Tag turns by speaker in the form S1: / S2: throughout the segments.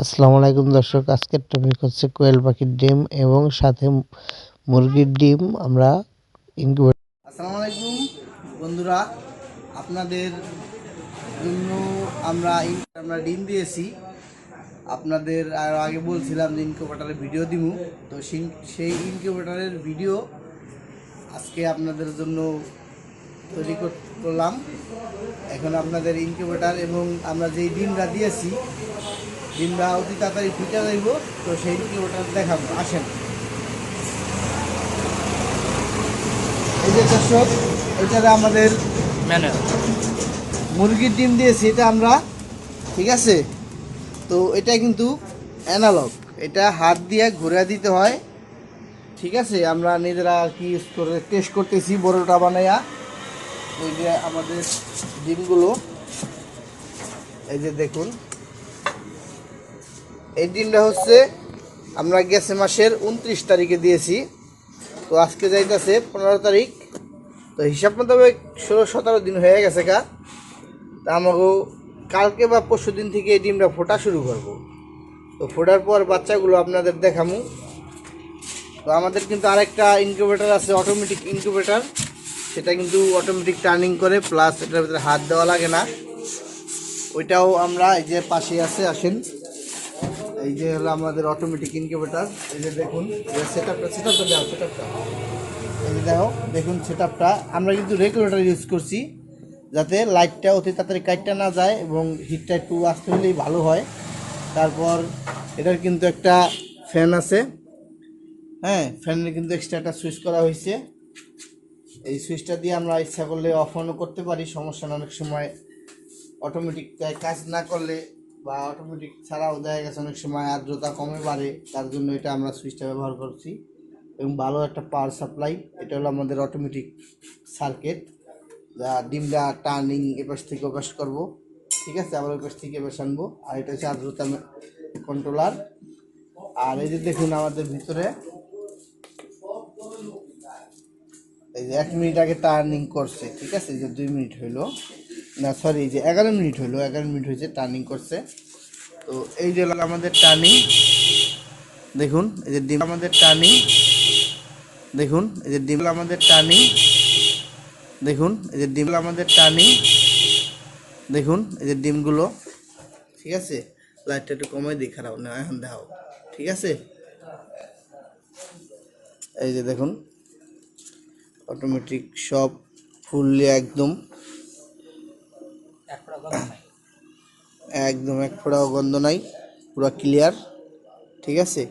S1: আসসালামু আলাইকুম দর্শক, আজকের টপিক হচ্ছে কোয়েল পাখির ডিম এবং সাথে মুরগির ডিম। আমরা ইনকিউবেটর
S2: আসসালামু আলাইকুম বন্ধুরা, আপনাদের জন্য আমরা আমরা ডিম দিয়েছি। আপনাদের আর আগে বলছিলাম যে ইনকিউবেটারের ভিডিও দিব তো সেই ইনকিউবেটারের ভিডিও আজকে আপনাদের জন্য তৈরি করলাম। এখন আপনাদের ইনকিউবেটার এবং আমরা যেই ডিমটা দিয়েছি ডিমটা অতি তাড়াতাড়ি ফুটে যাইব তো সেই ওটা দেখাবো আসেন। এই যে দর্শক এটাতে আমাদের মুরগির ডিম দিয়েছি এটা আমরা ঠিক আছে? তো এটা কিন্তু অ্যানালগ এটা হাত দিয়ে ঘুরে দিতে হয় ঠিক আছে? আমরা নিজেরা আর কি ইউজ করে টেস্ট করতেছি বড়টা বানাইয়া। ওই যে আমাদের ডিমগুলো এই যে দেখুন। এই ডিমটা হচ্ছে আমরা গেছে মাসের উনত্রিশ তারিখে দিয়েছি। তো আজকে যাইতেছে পনেরো তারিখ। তো হিসাব মোতাবেক ষোলো সতেরো দিন হয়ে গেছে কা তা আমাকে কালকে বা পরশু দিন থেকে এই ডিমটা ফোটা শুরু করব। তো ফোটার পর বাচ্চাগুলো আপনাদের দেখামু। তো আমাদের কিন্তু আরেকটা ইনকিউবেটার আছে অটোমেটিক ইনকিউবেটার সেটা কিন্তু অটোমেটিক টার্নিং করে প্লাস এটার ভিতরে হাত দেওয়া লাগে না। ওইটাও আমরা এই যে পাশে আছে, আসেন। এই যে হলো আমাদের অটোমেটিক ইনকিউবেটার এই যে দেখুন এই যে দেখো, দেখুন সেট আপটা আমরা কিন্তু রেগুলেটার ইউজ করছি, যাতে লাইটটা অতি তাড়াতাড়ি কাটটা না যায় এবং হিটটা একটু আসতে হলেই ভালো হয়। তারপর এটার কিন্তু একটা ফ্যান আছে। হ্যাঁ ফ্যানের কিন্তু এক্সট্রা একটা সুইচ করা হয়েছে। এই সুইচটা দিয়ে আমরা ইচ্ছা করলে অফ অনও করতে পারি, সমস্যা অনেক সময় অটোমেটিক কাজ না করলে বা অটোমেটিক ছাড়াও দেখা গেছে অনেক সময় আর্দ্রতা কমে বাড়ে, তার জন্য এটা আমরা সুইচটা ব্যবহার করছি। এবং ভালো একটা পাওয়ার সাপ্লাই এটা হলো আমাদের অটোমেটিক সার্কিট যা ডিমটা টার্নিং এপাশ থেকে ওপাশ করব। ঠিক আছে? আবার ওই পাশ থেকে এপাশ আনব। আর এটা হচ্ছে আর্দ্রতা কন্ট্রোলার আর এই যে দেখুন আমাদের ভিতরে, এই যে এক মিনিট আগে টার্নিং করছে, ঠিক আছে? এই যে দুই মিনিট হইল। না সরি যে এগারো মিনিট হইল এগারো মিনিট হয়েছে টার্নিং করছে। তো এই যে হলো আমাদের টার্নিং দেখুন, এই যে ডিম আমাদের টার্নিং দেখুন, এই যে ডিম আমাদের টার্নিং দেখুন, এই যে ডিম আমাদের টার্নিং দেখুন, এই যে ডিমগুলো। ঠিক আছে? লাইটটা একটু কমাই দিই, খারাপ না, এখন দেখাও। ঠিক আছে? এই যে দেখুন অটোমেটিক সব ফুললি একদম একদম এক ফোঁটাও গন্ধ নাই পুরো ক্লিয়ার ঠিক আছে?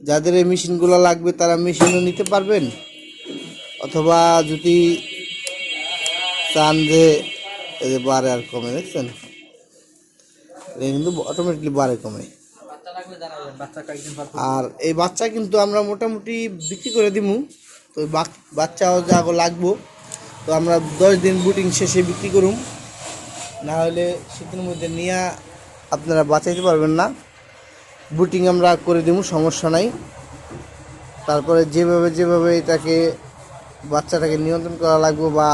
S2: যাদের এই মেশিনগুলো লাগবে তারা মেশিনও নিতে পারবেন অথবা যদি চান যে বারে আর কমে দেখছেন? কিন্তু অটোমেটিকলি বারে কমে। আর এই বাচ্চা কিন্তু আমরা মোটামুটি বিক্রি করে দিমু তো বাচ্চাও যা লাগবো তো আমরা দশ দিন বুটিং শেষে বিক্রি করুম। না হলে শীতের মধ্যে নিয়ে আপনারা বাঁচাইতে পারবেন না। বুটিং আমরা করে দিব সমস্যা নাই। তারপরে যেভাবে যেভাবে এটাকে বাচ্চাটাকে নিয়ন্ত্রণ করা লাগবে বা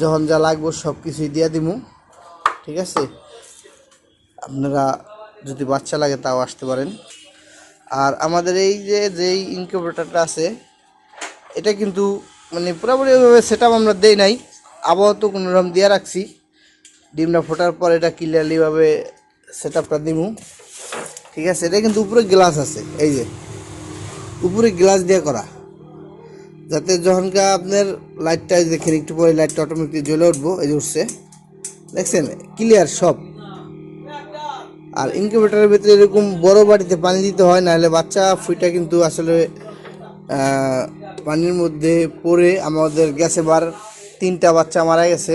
S2: যখন যা লাগবে সব কিছুই দিয়ে দিব ঠিক আছে? আপনারা যদি বাচ্চা লাগে তাও আসতে পারেন। আর আমাদের এই যে, যেই ইনকিউবেটারটা আছে, এটা কিন্তু মানে পুরোপুরি ওইভাবে সেট আমরা দেই নাই। আবহাওয়া তো কোনো রকম দিয়ে রাখছি। ডিমটা ফোটার পর এটা ক্লিয়ারলিভাবে সেট আপটা দিমু। ঠিক আছে? এটা কিন্তু উপরে গ্লাস আছে। এই যে, উপরে গ্লাস দিয়ে করা। যাতে যখনকার আপনার লাইটটা দেখেন, একটু পরে লাইটটা অটোমেটিক জ্বলে উঠবো, এই যে উঠছে। দেখছেন? ক্লিয়ার সব। আর ইনকিউবেটারের ভিতরে এরকম বড় বাড়িতে পানি দিতে হয়, নাহলে বাচ্চা ফুইটা কিন্তু আসলে পানির মধ্যে পড়ে। আমাদের গ্যাসে বার তিনটা বাচ্চা মারা গেছে।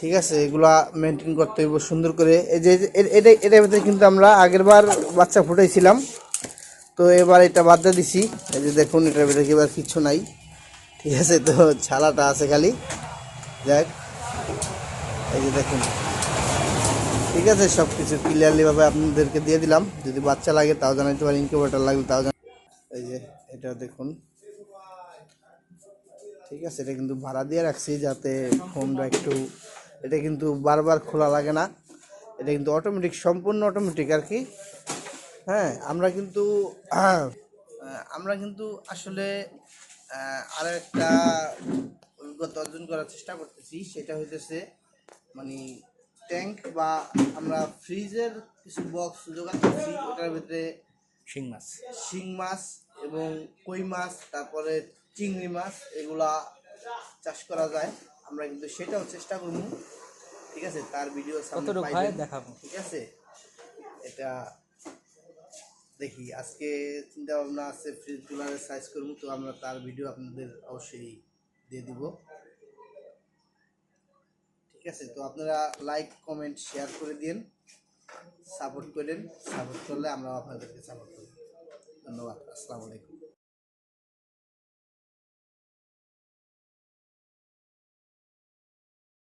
S2: ঠিক আছে, এগুলা মেনটেন করতে হইব, সুন্দর করে। এই যে এটা এটার ভিতরে কিন্তু আমরা আগের বার বাচ্চা ফুটাইছিলাম। তো এবার এটা বাদ দিয়ে দিছি। এই যে দেখুন, এটার ভিতরে এবার কিচ্ছু নাই। ঠিক আছে, তো ছালাটা আছে খালি। যাক, এই যে দেখুন। ঠিক আছে সব কিছু ক্লিয়ারলিভাবে আপনাদেরকে দিয়ে দিলাম। যদি বাচ্চা লাগে, তাও জানাইতে পারি ইনকিউবেটার লাগলে তাও জানা এই যে, এটা দেখুন। ঠিক আছে, এটা কিন্তু ভাড়া দিয়ে রাখছি যাতে ফোনটা একটু এটা কিন্তু বারবার খোলা লাগে না। এটা কিন্তু অটোমেটিক সম্পূর্ণ অটোমেটিক আর কি। হ্যাঁ আমরা কিন্তু আমরা কিন্তু আসলে আরও একটা অভিজ্ঞতা অর্জন করার চেষ্টা করতেছি। সেটা হইতেছে মানে ট্যাঙ্ক বা আমরা ফ্রিজের কিছু বক্স জোগাড় করছি ওটার ভিতরে
S3: শিং মাছ।
S2: শিং মাছ এবং কই মাছ তারপরে চিংড়ি মাছ এগুলা চাষ করা যায়। আমরা কিন্তু সেটাও চেষ্টা করব। ঠিক আছে? তার ভিডিও
S3: দেখাবো?
S2: ঠিক আছে? এটা দেখি আজকে চিন্তা ভাবনা আছে ফ্রিজ কুলারের সাইজ করব তো আমরা তার ভিডিও আপনাদের অবশ্যই দিয়ে দিব। ঠিক আছে? তো আপনারা লাইক কমেন্ট শেয়ার করে দিন সাপোর্ট করেন। সাপোর্ট করলে আমরা আপনাদেরকে সাপোর্ট করব। ধন্যবাদ। আসসালামু আলাইকুম।